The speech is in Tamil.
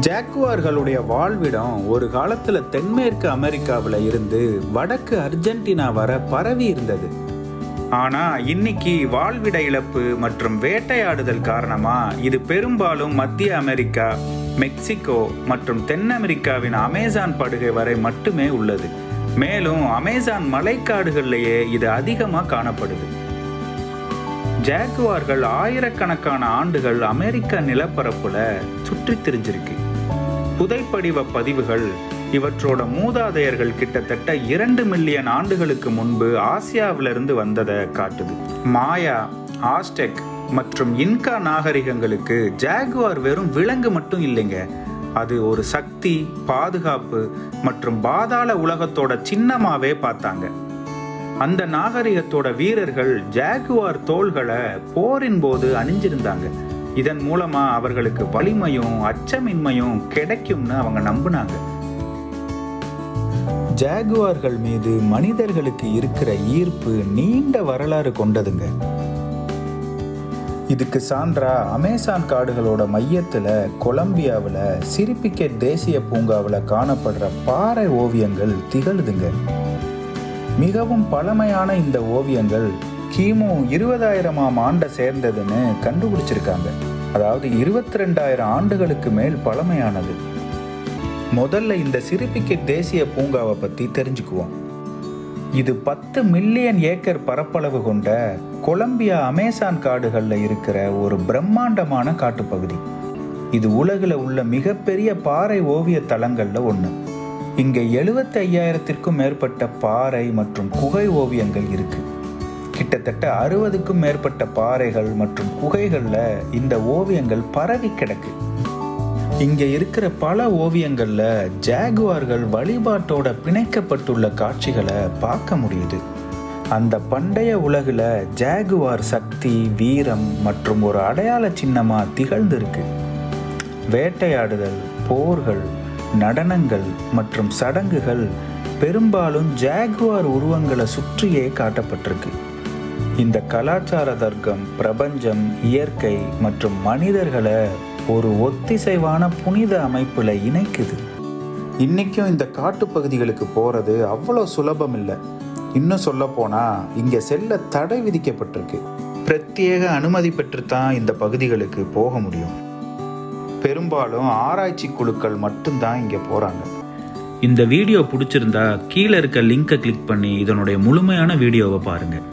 ஜாக்குவார்களுடைய வாழ்விடம் ஒரு காலத்துல தென்மேற்கு அமெரிக்காவில் இருந்து வடக்கு அர்ஜென்டினா வர பரவி இருந்தது. ஆனா இன்னைக்கு வாழ்விட இழப்பு மற்றும் வேட்டையாடுதல் காரணமா இது பெரும்பாலும் மத்திய அமெரிக்கா மெக்சிகோ மற்றும் தென் அமெரிக்காவின் அமேசான் படுகை வரை மட்டுமே உள்ளது. மேலும் அமேசான் மலைக்காடுகள்லேயே இது அதிகமாக காணப்படுது. ஜாகுவார்கள் ஆயிரக்கணக்கான ஆண்டுகள் அமெரிக்க நிலப்பரப்புல சுற்றித் திரிஞ்சிருக்கு. புதைப்படிவ பதிவுகள் இவற்றோட மூதாதையர்கள் கிட்டத்தட்ட இரண்டு மில்லியன் ஆண்டுகளுக்கு முன்பு ஆசியாவிலிருந்து வந்ததை காட்டுது. மாயா ஆஸ்டெக் மற்றும் இன்கா நாகரிகங்களுக்கு ஜாகுவார் வெறும் விலங்கு மட்டும் இல்லைங்க. அது ஒரு சக்தி பாதுகாப்பு மற்றும் பாதாள உலகத்தோட சின்னமாவே பார்த்தாங்க. அந்த நாகரிகத்தோட வீரர்கள் ஜாகுவார் தோள்களை போரின் போது அணிஞ்சிருந்தாங்க. இதன் மூலமா அவர்களுக்கு வலிமையும் அச்சமின்மையும் கிடைக்கும்னு அவங்க நம்பினாங்க. ஜாகுவார்கள் மீது மனிதர்களுக்கு இருக்கிற ஈர்ப்பு நீண்ட வரலாறு கொண்டதுங்க. இதுக்கு சான்றா அமேசான் காடுகளோட மையத்துல கொலம்பியாவில் சிரிப்பிகெட் தேசிய பூங்காவில் காணப்படுற பாறை ஓவியங்கள் திகழுதுங்க. மிகவும் பழமையான இந்த ஓவியங்கள் கிமு இருபதாயிரமாம் ஆண்டை சேர்ந்ததுன்னு கண்டுபிடிச்சிருக்காங்க. அதாவது இருபத்தி ரெண்டாயிரம் ஆண்டுகளுக்கு மேல் பழமையானது. முதல்ல இந்த சிறுபிக்கெட் தேசிய பூங்காவை பற்றி தெரிஞ்சுக்குவோம். இது பத்து மில்லியன் ஏக்கர் பரப்பளவு கொண்ட கொலம்பியா அமேசான் காடுகளில் இருக்கிற ஒரு பிரம்மாண்டமான காட்டுப்பகுதி. இது உலகில் உள்ள மிகப்பெரிய பாறை ஓவிய தளங்களில் ஒன்று இங்கே எழுபத்தி ஐயாயிரத்திற்கும் மேற்பட்ட பாறை மற்றும் குகை ஓவியங்கள் இருக்குது கிட்டத்தட்ட அறுபதுக்கும் மேற்பட்ட பாறைகள் மற்றும் குகைகளில் இந்த ஓவியங்கள் பரவி கிடக்கு. இங்கே இருக்கிற பல ஓவியங்களில் ஜாகுவார்கள் வழிபாட்டோட பிணைக்கப்பட்டுள்ள காட்சிகளை பார்க்க முடியுது. அந்த பண்டைய உலகில் ஜாகுவார் சக்தி வீரம் மற்றும் ஒரு அடையாள சின்னமாக திகழ்ந்திருக்கு. வேட்டையாடுதல் போர்கள் நடனங்கள் மற்றும் சடங்குகள் பெரும்பாலும் ஜாகுவார் உருவங்களை சுற்றியே காட்டப்பட்டிருக்கு. இந்த கலாச்சார தர்க்கம் பிரபஞ்சம் இயற்கை மற்றும் மனிதர்களை ஒரு ஒத்திசைவான புனித அமைப்புல இணைக்குது. இன்னைக்கும் இந்த காட்டுப்பகுதிகளுக்கு போறது அவ்வளோ சுலபம் இல்லை. இன்னும் சொல்ல போனா இங்க செல்ல தடை விதிக்கப்பட்டிருக்கு. பிரத்யேக அனுமதி பெற்று தான் இந்த பகுதிகளுக்கு போக முடியும். பெரும்பாலும் ஆராய்ச்சி குழுக்கள் மட்டும்தான் இங்கே போகிறாங்க இந்த வீடியோ பிடிச்சிருந்தா கீழே இருக்க லிங்கை கிளிக் பண்ணி இதனுடைய முழுமையான வீடியோவை பாருங்கள்